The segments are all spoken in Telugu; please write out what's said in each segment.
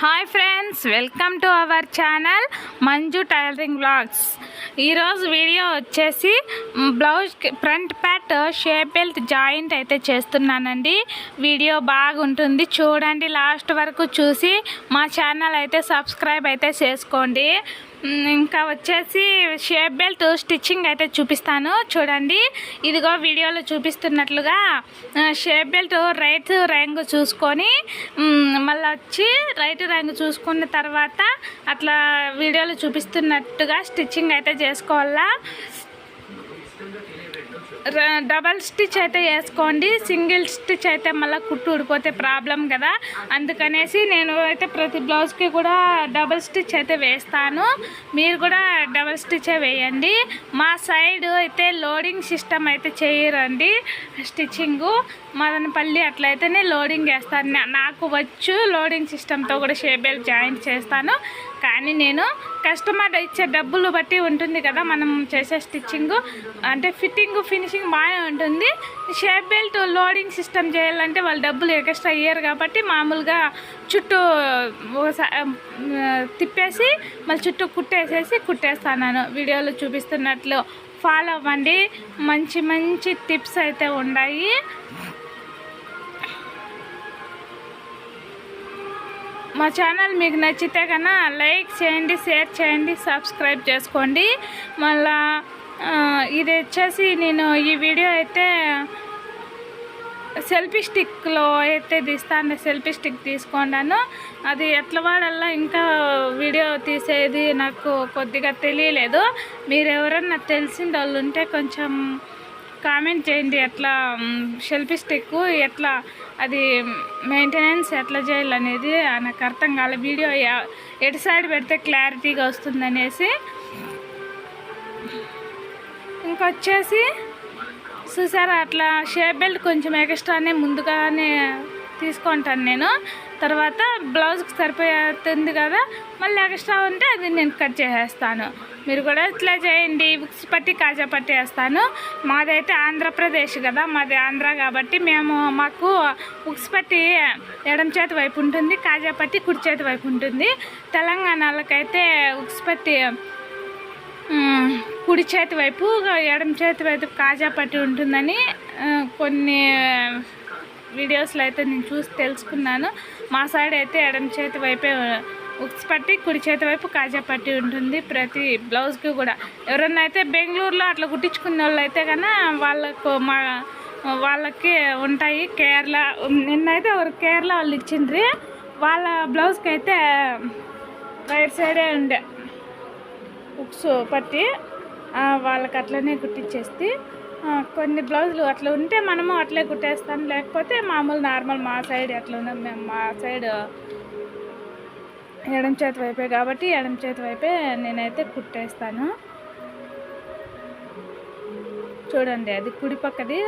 Hi friends welcome to our channel Manju tailoring blogs ఈరోజు వీడియో వచ్చేసి blouse front Pat shape belt joint అయితే చేస్తున్నానండి. వీడియో బాగుంటుంది చూడండి. లాస్ట్ వరకు చూసి మా ఛానల్ అయితే సబ్స్క్రైబ్ అయితే చేసుకోండి. ఇంకా వచ్చేసి షేప్ బెల్ట్ స్టిచ్చింగ్ అయితే చూపిస్తాను. చూడండి. ఇదిగో వీడియోలో చూపిస్తున్నట్లుగా షేప్ బెల్ట్ రైట్ ర్యాంగ్ చూసుకొని మళ్ళీ వచ్చి రైట్ ర్యాంగ్ చూసుకున్న తర్వాత అట్లా వీడియోలో చూపిస్తున్నట్టుగా స్టిచ్చింగ్ అయితే చేసుకోవాలా. డబల్ స్టిచ్ అయితే వేసుకోండి సింగిల్ స్టిచ్ అయితే మళ్ళీ కుట్టు ఊడిపోతే ప్రాబ్లం కదా. అందుకనేసి నేను అయితే ప్రతి బ్లౌజ్కి కూడా డబల్ స్టిచ్ అయితే వేస్తాను. మీరు కూడా డబల్ స్టిచే వేయండి. మా సైడ్ అయితే లోడింగ్ సిస్టమ్ అయితే చేయరండి స్టిచ్చింగు. మదనపల్లి అట్లయితేనే లోడింగ్ వేస్తాను. నాకు వచ్చు లోడింగ్ సిస్టమ్తో కూడా షేబెల్ జాయింట్ చేస్తాను. కానీ నేను కస్టమర్ ఇచ్చే డబ్బులు బట్టి ఉంటుంది కదా మనం చేసే స్టిచ్చింగ్. అంటే ఫిట్టింగ్ ఫినిషింగ్ బాగానే ఉంటుంది. షేప్ బెల్ట్ లోడింగ్ సిస్టమ్ చేయాలంటే వాళ్ళు డబ్బులు ఎక్స్ట్రా ఇయ్యరు కాబట్టి మామూలుగా చుట్టూ తిప్పేసి మళ్ళీ చుట్టూ కుట్టేసేసి కుట్టేస్తాను. వీడియోలో చూపిస్తున్నట్లు ఫాలో అవ్వండి. మంచి మంచి టిప్స్ అయితే ఉన్నాయి మా ఛానల్ మీకు నచ్చితే కన్నా లైక్ చేయండి షేర్ చేయండి సబ్స్క్రైబ్ చేసుకోండి. మళ్ళా ఇది వచ్చేసి నేను ఈ వీడియో అయితే సెల్ఫీ స్టిక్లో అయితే తీస్తాను. సెల్ఫీ స్టిక్ తీసుకున్నాను అది ఎట్లా వాడాలా ఇంకా వీడియో తీసేది నాకు కొద్దిగా తెలియలేదు. మీరు ఎవరన్నా తెలిసిన వాళ్ళు ఉంటే కొంచెం కామెంట్ చేయండి ఎట్లా సెల్ఫీ స్టిక్ ఎట్లా అది మెయింటెనెన్స్ ఎట్లా చేయాలనేది నాకు అర్థం కాలే. వీడియో ఎటు సైడ్ పెడితే క్లారిటీగా వస్తుందనేసి ఇంకొచ్చేసి చూసారా అట్లా షేప్ బెల్ట్ కొంచెం ఎక్స్ట్రానే ముందుగానే తీసుకుంటాను నేను. తర్వాత బ్లౌజ్కి సరిపోతుంది కదా మళ్ళీ ఎక్స్ట్రా ఉంటే అది నేను కట్ చేసేస్తాను. మీరు కూడా ఇట్లా చేయండి. బుక్స్ పట్టి కాజా పట్టి వేస్తాను. మాదైతే ఆంధ్రప్రదేశ్ కదా మాది ఆంధ్ర కాబట్టి మేము మాకు బుక్స్ పట్టి ఎడం చేతి వైపు ఉంటుంది కాజా పట్టి కుడి చేతి వైపు ఉంటుంది. తెలంగాణలకైతే ఉక్స్ పట్టి కుడి చేతి వైపు ఎడమ చేతి వైపు కాజా పట్టి ఉంటుందని కొన్ని వీడియోస్లో అయితే నేను చూసి తెలుసుకున్నాను. మా సైడ్ అయితే ఎడమ చేతి వైపే ఉక్స్ పట్టి కుడి చేతి వైపు కాజా పట్టి ఉంటుంది. ప్రతి బ్లౌజ్కి కూడా. ఎవరన్నా అయితే బెంగళూరులో అట్లా కుట్టించుకునే వాళ్ళు అయితే కన్నా వాళ్ళకు మా వాళ్ళకి ఉంటాయి. కేరళ నిన్నైతే ఒక కేరళ వాళ్ళు ఇచ్చిండ్రి. వాళ్ళ బ్లౌజ్కి అయితే రైట్ సైడే ఉండే ఉక్స్ పట్టి. వాళ్ళకి అట్లనే కుట్టించేస్తే కొన్ని బ్లౌజులు అట్లా ఉంటే మనము అట్లే కుట్టేస్తాం. లేకపోతే మామూలు నార్మల్ మా సైడ్ అట్లా ఉన్నాం మేము మా సైడ్ ఎడం చేతి వైపే కాబట్టి ఎడం చేతి వైపే నేనైతే కుట్టేస్తాను. చూడండి అది కుడి పక్కది.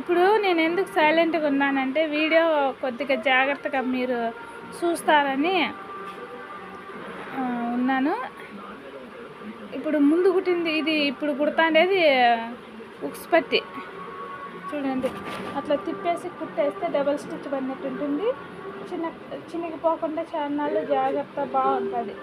ఇప్పుడు నేను ఎందుకు సైలెంట్గా ఉన్నానంటే వీడియో కొద్దిగా జాగ్రత్తగా మీరు చూస్తారని ఆ, ఇప్పుడు ముందు కుట్టింది ఇది ఇప్పుడు కుడతాండేది ఉక్స్ పట్టి. చూడండి అట్లా తిప్పేసి కుట్టేస్తే డబల్ స్టిచ్ పడినట్టు ఉంటుంది. చిన్న చిన్నగిపోకుండా చాన్నాళ్ళు జాగ్రత్త బాగుంటుంది.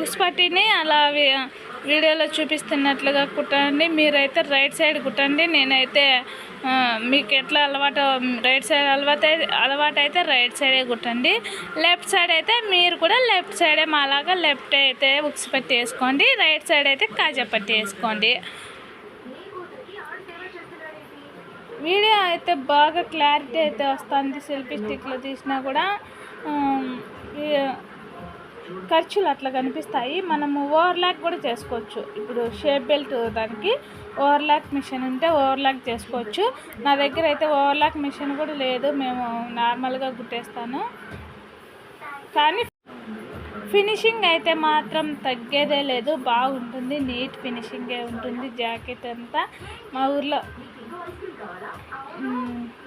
ఉస్పట్టిని అలా వి- వీడియోలో చూపిస్తున్నట్లుగా కుట్టండి. మీరైతే రైట్ సైడ్ కుట్టండి. నేనైతే మీకు ఎట్లా అలవాటు రైట్ సైడ్ అలవాటు అలవాటు అయితే రైట్ సైడే కుట్టండి. లెఫ్ట్ సైడ్ అయితే మీరు కూడా లెఫ్ట్ సైడే మాలాగా లెఫ్ట్ అయితే ఉక్స్ పట్టి వేసుకోండి. రైట్ సైడ్ అయితే కాజా పట్టి వేసుకోండి. వీడియో అయితే బాగా క్లారిటీ అయితే వస్తుంది. సెల్ఫీ స్టిక్లో తీసినా కూడా ఖర్చులు అట్లా కనిపిస్తాయి. మనము ఓవర్లాక్ కూడా చేసుకోవచ్చు. ఇప్పుడు షేప్ బెల్ట్ దానికి ఓవర్లాక్ మిషన్ ఉంటే ఓవర్లాక్ చేసుకోవచ్చు. నా దగ్గర అయితే ఓవర్లాక్ మిషన్ కూడా లేదు. మేము నార్మల్గా కుట్టేస్తాను. కానీ ఫినిషింగ్ అయితే మాత్రం తగ్గేదే లేదు. బాగుంటుంది. నీట్ ఫినిషింగే ఉంటుంది. జాకెట్ అంతా మా ఊర్లో.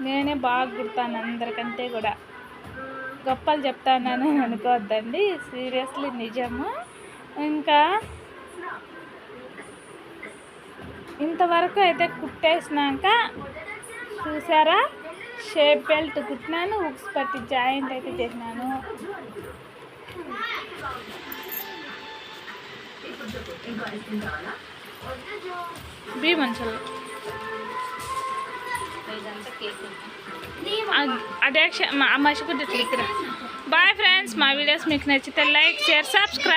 నేనే బాగా కుడతాను అందరికంటే కూడా. గొప్పలు చెప్తానని అనుకోవద్దండి. సీరియస్లీ నిజము. ఇంకా ఇంతవరకు అయితే కుట్టేసినాక చూసారా? షేప్ బెల్ట్ కుట్టినాను ఉక్స్ పట్టి జాయింట్ అయితే చేసినాను. బీ మంచులు అదే మసిగుడ్డ బాయ్ ఫ్రెండ్స్ మా వీడియోస్ మీకు నచ్చితే లైక్ షేర్ సబ్స్క్రైబ్